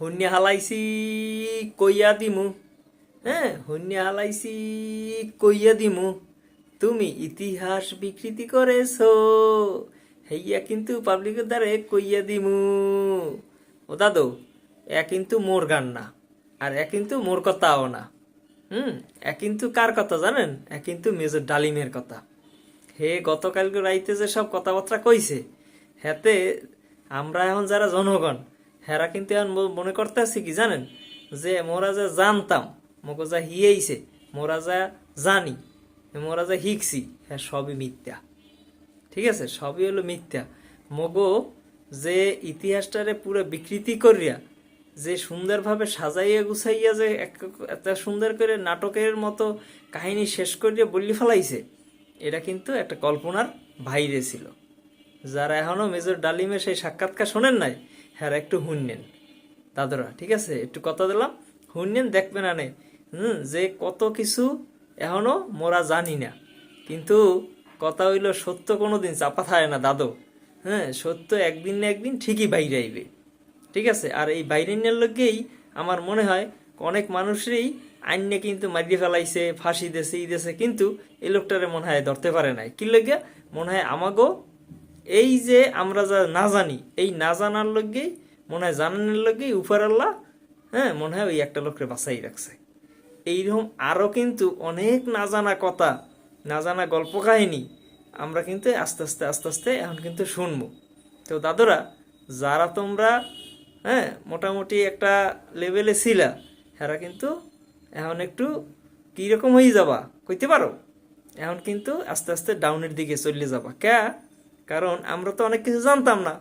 শূন্য হালাইছি কইয়া দিমু হ্যাঁ শূন্য হালাইছি কইয়া দিমু তুমি ইতিহাস বিকৃতি করেছ হেইয়া কিন্তু পাবলিকের দ্বারে কইয়া দিমু ও দাদু এ কিন্তু মোর গান না আর এ কিন্তু মোর কথাও না হুম এ কিন্তু কার কথা জানেন এ কিন্তু মেজর ডালিমের কথা হে গতকালকে রাইতে যে সব কথাবার্তা কইছে হেতে আমরা এখন যারা জনগণ হেরা কিন্তু মনে করতে আছি কি জানেন? যে মোরা যা জানতাম হিয়েইছে মোরা যা জানি মোরা যা হ্যাঁ সবই মিথ্যা। ঠিক আছে? সবই হলো মিথ্যা। মগো যে ইতিহাসটারে পুরো বিকৃতি করিয়া, যে সুন্দরভাবে সাজাইয়া গুছাইয়া যে এত সুন্দর করে নাটকের মতো কাহিনী শেষ করিয়া বললি ফেলাইছে, এটা কিন্তু একটা কল্পনার বাইরে ছিল। যারা এখনও মেজর ডালিমের সেই সাক্ষাৎকার শোনেন নাই হ্যাঁ একটু শুনলেন দাদরা, ঠিক আছে? একটু কথা দিলাম। শুনলেন দেখবেন আনে। হুম, যে কত কিছু এখনও মোরা জানি না। কিন্তু কথা হইল, সত্য কোনো দিন চাপা থাকে না, দাদু। হ্যাঁ সত্য একদিন না একদিন ঠিকই বাইরে আইবে। ঠিক আছে? আর এই বাইরে বাইরের লোকেই আমার মনে হয়, অনেক মানুষেরই আইনে কিন্তু মারিয়ে ফেলাইছে, ফাঁসি দেছে ই দেছে কিন্তু এই লোকটারে মনে হয় ধরতে পারে নাই। কি লগে মনে হয় আমাগো এই যে আমরা যা না জানি, এই না জানার লগেই মনে হয় জানানোর লগেই উপর আল্লাহ হ্যাঁ মনে হয় ওই একটা লোকরে বাঁচাই রাখছে। এইরকম আরও কিন্তু অনেক না জানা কথা, না জানা গল্প কাহিনী আমরা কিন্তু আস্তে আস্তে আস্তে আস্তে এখন কিন্তু শুনব। তো দাদুরা, যারা তোমরা হ্যাঁ মোটামুটি একটা লেভেলে ছিলা এরা কিন্তু এখন একটু কীরকম হয়ে যাবা, কইতে পারো? এখন কিন্তু আস্তে আস্তে ডাউনের দিকে চলে যাবা। কে কারণ আমরা তো অনেক কিছু জানতাম না।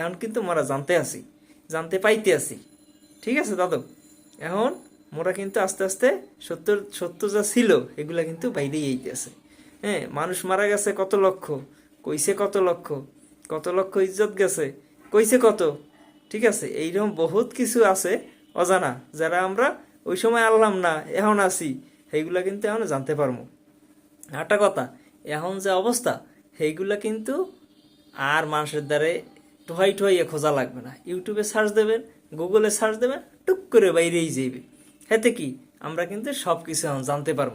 এখন কিন্তু মোরা জানতে আসি জানতে পাইতে আসি ঠিক আছে, দাদু? এখন মোরা কিন্তু আস্তে আস্তে সত্য সত্য যা ছিল, এগুলা কিন্তু বাইরেই আইতেছে হ্যাঁ মানুষ মারা গেছে কত লক্ষ? কইছে কত লক্ষ? কত লক্ষ ইজ্জত গেছে? কইছে কত? ঠিক আছে, এইরকম বহুত কিছু আছে অজানা, যারা আমরা ওই সময় আনলাম না, এখন আছি, সেইগুলা কিন্তু এখন জানতে পারব। একটা কথা, এখন যে অবস্থা, সেইগুলা কিন্তু আর মানুষের দ্বারে টোহাই টোহাইয়ে খোঁজা লাগবে না। ইউটিউবে সার্চ দেবেন গুগলে সার্চ দেবেন, টুক করে বাইরেই যাইবে। এতে কি? আমরা কিন্তু সব কিছু এখন জানতে পারব।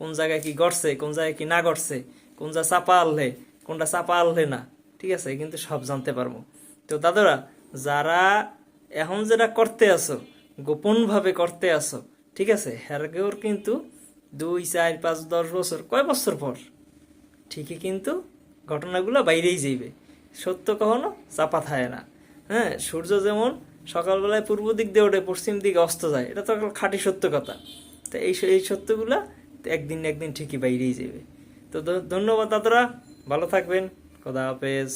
কোন জায়গায় কি ঘটছে, কোন জায়গায় কি না ঘটছে কোন যা চাপা আনলে, কোনটা চাপা আনলে না, ঠিক আছে? কিন্তু সব জানতে পারব। তো দাদারা, যারা এখন যেটা করতে আসো গোপনভাবে করতে আসো ঠিক আছে? হেরগেওর কিন্তু দুই, চার, পাঁচ, দশ বছর, কয় বছর পর? ঠিকই কিন্তু ঘটনাগুলো বাইরেই যাইবে। সত্য কখনো চাপা থাকে না। হ্যাঁ সূর্য যেমন সকালবেলায় পূর্ব দিক দিয়ে ওঠে, পশ্চিম দিকে অস্ত যায়, এটা তো খাঁটি সত্য কথা। তো এই এই সত্যগুলো একদিন একদিন ঠিকই বাইরেই যাবে তো ধন্যবাদ দাদারা, ভালো থাকবেন, খোদা হাফেজ।